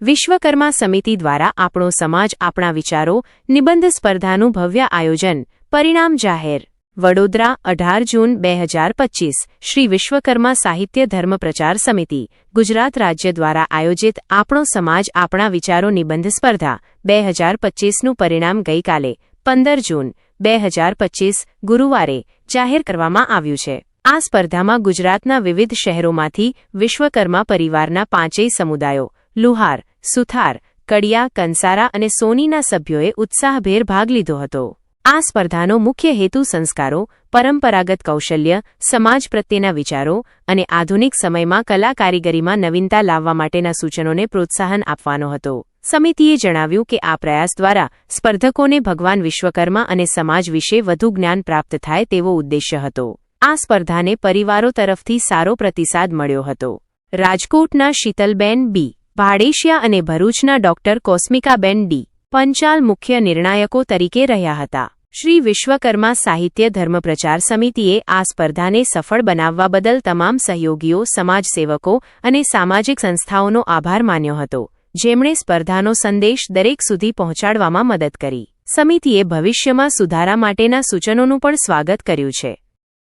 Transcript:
વિશ્વકર્મા સમિતિ દ્વારા આપણો સમાજ, આપણા વિચારો, નિબંધ સ્પર્ધાનું ભવ્ય આયોજન, પરિણામ જાહેર. વડોદરા, અઢાર જૂન બે હજાર પચીસ. શ્રી વિશ્વકર્મા સાહિત્ય ધર્મ પ્રચાર સમિતિ, ગુજરાત રાજ્ય દ્વારા આયોજિત આપણો સમાજ, આપણા વિચારો, નિબંધ સ્પર્ધા, બે હજાર પચીસનું પરિણામ ગઈકાલે, પંદર જૂન, બે હજાર પચીસ, ગુરુવારે, જાહેર કરવામાં આવ્યું છે. આ સ્પર્ધામાં ગુજરાતના વિવિધ શહેરોમાંથી વિશ્વકર્મા પરિવારના પાંચેય સમુદાયો, લુહાર સુથાર, કડિયા, કંસારા અને સોનીના સભ્યોએ ઉત્સાહભેર ભાગ લીધો હતો. આ સ્પર્ધાનો મુખ્ય હેતુ સંસ્કારો, પરંપરાગત કૌશલ્ય, સમાજ પ્રત્યેના વિચારો અને આધુનિક સમયમાં કલા કારીગરીમાં નવીનતા લાવવા માટેના સૂચનોને પ્રોત્સાહન આપવાનો હતો. સમિતિએ જણાવ્યું કે આ પ્રયાસ દ્વારા સ્પર્ધકોને ભગવાન વિશ્વકર્મા અને સમાજ વિશે વધુ જ્ઞાન પ્રાપ્ત થાય તેવો ઉદ્દેશ્ય હતો. આ સ્પર્ધાને પરિવારો તરફથી સારો પ્રતિસાદ મળ્યો હતો. રાજકોટના શીતલબેન બી. ભાડેશિયા અને ભરૂચના ડોક્ટર કોસ્મિકાબેન ડી. પંચાલ મુખ્ય નિર્ણાયકો તરીકે રહ્યા હતા. શ્રી વિશ્વકર્મા સાહિત્ય ધર્મ પ્રચાર સમિતિએ આ સ્પર્ધાને સફળ બનાવવા બદલ તમામ સહયોગીઓ, સમાજસેવકો અને સામાજિક સંસ્થાઓનો આભાર માન્યો હતો, જેમણે સ્પર્ધાનો સંદેશ દરેક સુધી પહોંચાડવામાં મદદ કરી. સમિતિએ ભવિષ્યમાં સુધારા માટેના સૂચનોનું પણ સ્વાગત કર્યું છે.